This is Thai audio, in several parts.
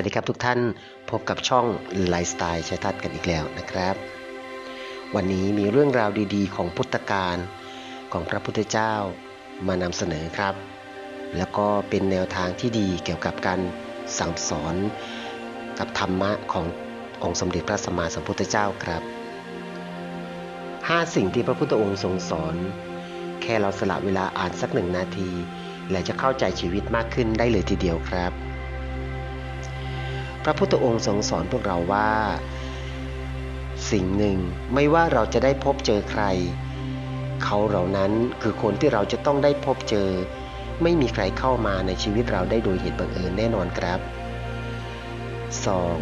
วัสดีครับทุกท่านพบกับช่องไลฟ์สไตล์ชัยทัศน์กันอีกแล้วนะครับ วันนี้มีเรื่องราวดีๆ ของพุทธการของพระพุทธเจ้ามานำเสนอครับ แล้วก็เป็นแนวทางที่ดีเกี่ยวกับการสั่งสอนกับธรรมะขององค์สมเด็จพระสัมมาสัมพุทธเจ้าครับห้าสิ่งที่พระพุทธองค์ทรงสอน แค่เราสละเวลาอ่านสักหนึ่งนาที และจะเข้าใจชีวิตมากขึ้นได้เลยทีเดียวครับ ระพุทธองค์ทรงสอนพวกเราว่า สิ่งหนึ่งไม่ว่าเราจะได้พบเจอใคร เขาเหล่านั้นคือคนที่เราจะต้องได้พบเจอ ไม่มีใครเข้ามาในชีวิตเราได้โดยเหตุบังเอิญแน่นอนครับ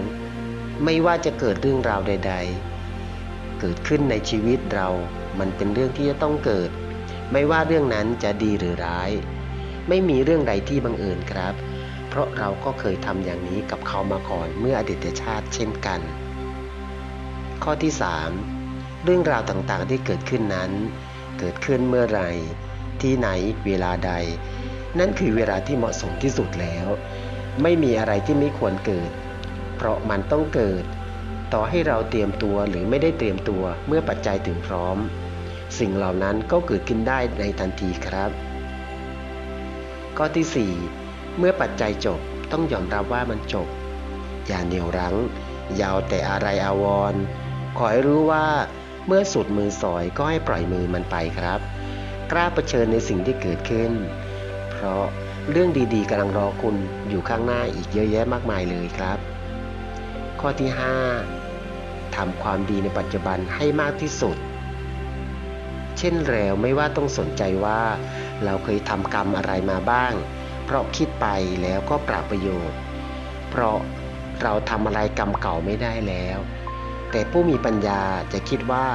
2. ไม่ว่าจะเกิดเรื่องราวใด ๆ เกิดขึ้นในชีวิตเรา มันเป็นเรื่องที่จะต้องเกิด ไม่ว่าเรื่องนั้นจะดีหรือร้าย ไม่มีเรื่องใดที่บังเอิญครับ ราะเราก็เคยทำอย่างนี้กับเขามาก่อนเมื่ออดีตชาติเช่นกัน ข้อที่ 3 เรื่องราวต่างๆที่เกิดขึ้นนั้น เกิดขึ้นเมื่อไหรที่ไหนเวลาใด นั่นคือเวลาที่เหมาะสมที่สุดแล้ว ไม่มีอะไรที่ไม่ควรเกิด เพราะมันต้องเกิด ต่อให้เราเตรียมตัวหรือไม่ได้เตรียมตัวเมื่อปัจจัยถึงพร้อม สิ่งเหล่านั้นก็เกิดขึ้นได้ในทันทีครับ ข้อที่ 4 เมื่อปัจจัยจบต้องยอมรับว่ามันจบ อย่าเหนียวรั้งยาวแต่อะไรอาวร์ขอให้รู้ว่าเมื่อสุดมือสอยก็ให้ปล่อยมือมันไปครับ กล้าเผชิญในสิ่งที่เกิดขึ้น เพราะเรื่องดีๆกำลังรอคุณอยู่ข้างหน้าอีกเยอะแยะมากมายเลยครับ ข้อที่ 5ทำความดีในปัจจุบันให้มากที่สุด เช่นแล้วไม่ว่าต้องสนใจว่า เราเคยทำกรรมอะไรมาบ้าง เพราะคิดไปแล้วก็ปราบประโยชน์ เพราะเราทำอะไรกรรมเก่าไม่ได้แล้ว แต่ผู้มีปัญญาจะคิดว่า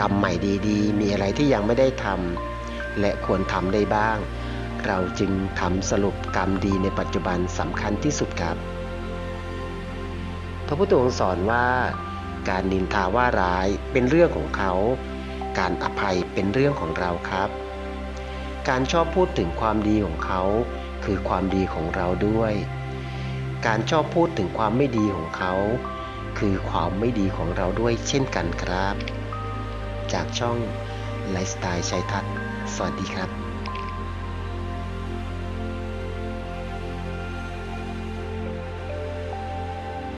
กรรมใหม่ดีๆ มีอะไรที่ยังไม่ได้ทำและควรทำได้บ้าง เราจึงทำสรุปกรรมดีในปัจจุบันสำคัญที่สุดครับ พระพุทธองค์สอนว่า การนินทาว่าร้ายเป็นเรื่องของเขา การอภัยเป็นเรื่องของเราครับ การชอบพูดถึงความดีของเขา คือความดีของเราด้วย การชอบพูดถึงความไม่ดีของเขา คือความไม่ดีของเราด้วยเช่นกันครับ จากช่องไลฟ์สไตล์ชัยทัศน์สวัสดีครับ